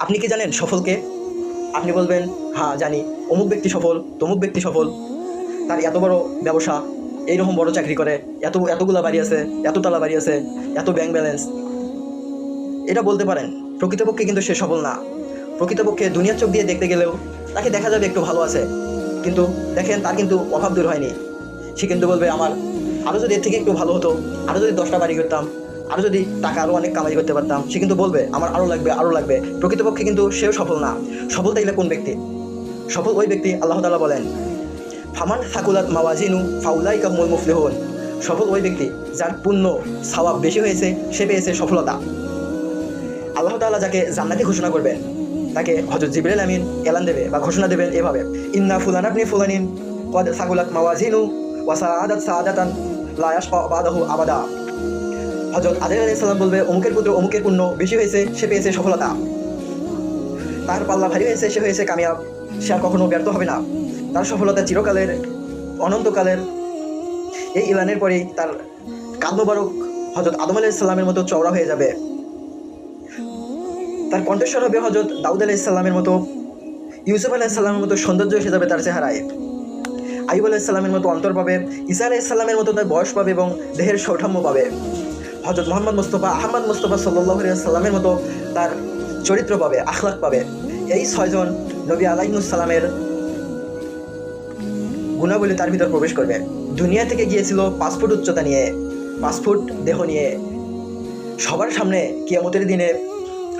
আপনি কি জানেন সফলকে? আপনি বলবেন হ্যাঁ জানি। অমুক ব্যক্তি সফল, তমুক ব্যক্তি সফল। তার এত বড় ব্যবসা, এইরকম বড় চাকরি করে, এত, এতগুলা বাড়ি আছে, এত তালা বাড়ি আছে, এত ব্যাংক ব্যালেন্স এটা বলতে পারেন, প্রকৃতপক্ষে কিন্তু সে সফল না। প্রকৃতপক্ষে দুনিয়ার চোখ দিয়ে দেখতে গেলেও তাকে দেখা যাবে একটু ভালো আছে। কিন্তু দেখেন, তার কিন্তু অভাব দূর হয়নি। সে কিন্তু বলবে, আমার আরও যদি এর থেকে একটু ভালো হতো আরও যদি দশটা বাড়ি করতাম আরও যদি টাকা আরও অনেক কামাই করতে পারতাম, সে কিন্তু বলবে, আমার আরও লাগবে আরও লাগবে। প্রকৃতপক্ষে কিন্তু সেও সফল না। সফল তাইলে কোন ব্যক্তি? সফল ওই ব্যক্তি, আল্লাহ তালা বলেন, ফামান সাকুলাত মাওয়াজিনু ফাউলাই কামুল মুফলিহুন। সফল ওই ব্যক্তি, যার পুণ্য সওয়াব বেশি হয়েছে, সে পেয়েছে সফলতা। আল্লাহ তাআলা যাকে জান্নাতি ঘোষণা করবেন, তাকে হজরত জিবরাইল আমিন এলান দেবে বা ঘোষণা দেবেন এভাবে, ইন্না ফুলান আপনি ফুলানিন, কদ সাকুলাত মাওয়াজিনু ওয়া সাআদাত সাআদাতান লা ইয়াশকা বাদাহু আবাদা। হজরত আদিল আলাইহিস সালাম বলবে, অমুকের পুত্র অমুকের পুণ্য বেশি হয়েছে, সে পেয়েছে সফলতা। তার পাল্লা ভারী হয়েছে, সে হয়েছে কামিয়াব। সে আর কখনো ব্যর্থ হবে না। তার সফলতা চিরকালের, অনন্তকালের। এই ইলানের পরেই তার কাদ মোবারক হজরত আদম আলাইসাল্লামের মতো চওড়া হয়ে যাবে। তার কণ্ঠস্বর হবে হজরত দাউদ আলাইসাল্লামের মতো, ইউসুফ আলাইসাল্লামের মতো সৌন্দর্য এসে যাবে তার চেহারায়। আইব আলাইসাল্লামের মতো অন্তর পাবে, ঈসা আলাইসাল্লামের মতো তার বয়স পাবে এবং দেহের সৌঠাম্য পাবে। হজরত মোহাম্মদ মুস্তফা, আহমদ মুস্তফা সাল্লাহ সাল্লামের মতো তার চরিত্র পাবে আখলাক পাবে এই ছয়জন নবী আলাইমুসাল্লামের গুণাবলী তার ভিতর প্রবেশ করবে। দুনিয়া থেকে গিয়েছিল পাসপোর্ট উচ্চতা নিয়ে, পাসপোর্ট দেহ নিয়ে। সবার সামনে কিয়ামতের দিনে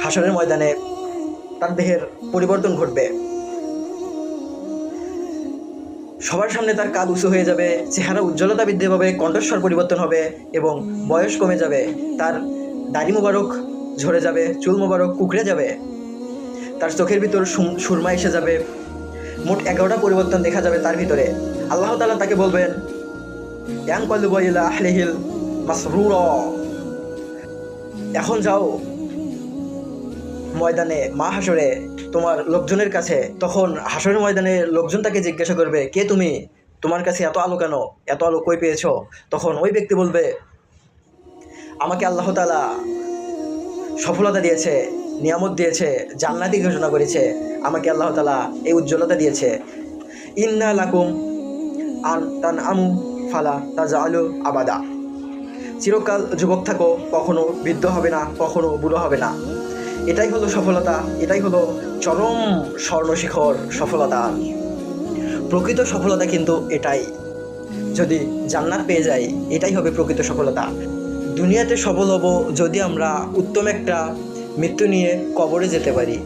হাসরের ময়দানে তার দেহের পরিবর্তন ঘটবে। সবার সামনে তার কাঁধ উঁচু হয়ে যাবে, চেহারা উজ্জ্বলতা বৃদ্ধি পাবে, কণ্ঠস্বর পরিবর্তন হবে এবং বয়স কমে যাবে। তার দাড়ি মোবারক ঝরে যাবে, চুল মোবারক কুকড়ে যাবে। তার চোখের ভিতর সুরমা এসে যাবে। মোট এগারোটা পরিবর্তন দেখা যাবে তার ভিতরে। আল্লাহ তালা তাকে বলবেন, ইয়াং কলুবাইলা আহলেহিল মাসরুর। এখন যাও ময়দানে, মা হাসরে তোমার লোকজনের কাছে তখন হাসরের ময়দানে লোকজন তাকে জিজ্ঞাসা করবে, কে তুমি? তোমার কাছে এত আলো কেন? এত আলো কই পেয়েছ? তখন ওই ব্যক্তি বলবে, আমাকে আল্লাহ তাআলা সফলতা দিয়েছে, নিয়ামত দিয়েছে, জান্নাতি ঘোষণা করেছে। আমাকে আল্লাহ তালা এই উজ্জ্বলতা দিয়েছে। ইন্না লাকুম আন তান আমু ফালা তাজা আলু আবাদা। চিরকাল যুবক থাকো, কখনো বৃদ্ধ হবে না, কখনো বুড়ো হবে না। এটাই হলো সফলতা, এটাই হলো চরম স্বর্ণশিখর সফলতা। প্রকৃত সফলতা কিন্তু এটাই। যদি জান্নাত পেয়ে যাই, এটাই হবে প্রকৃত সফলতা। দুনিয়াতে সফল হব যদি আমরা উত্তম একটা মৃত্যু নিয়ে কবরে যেতে পারি।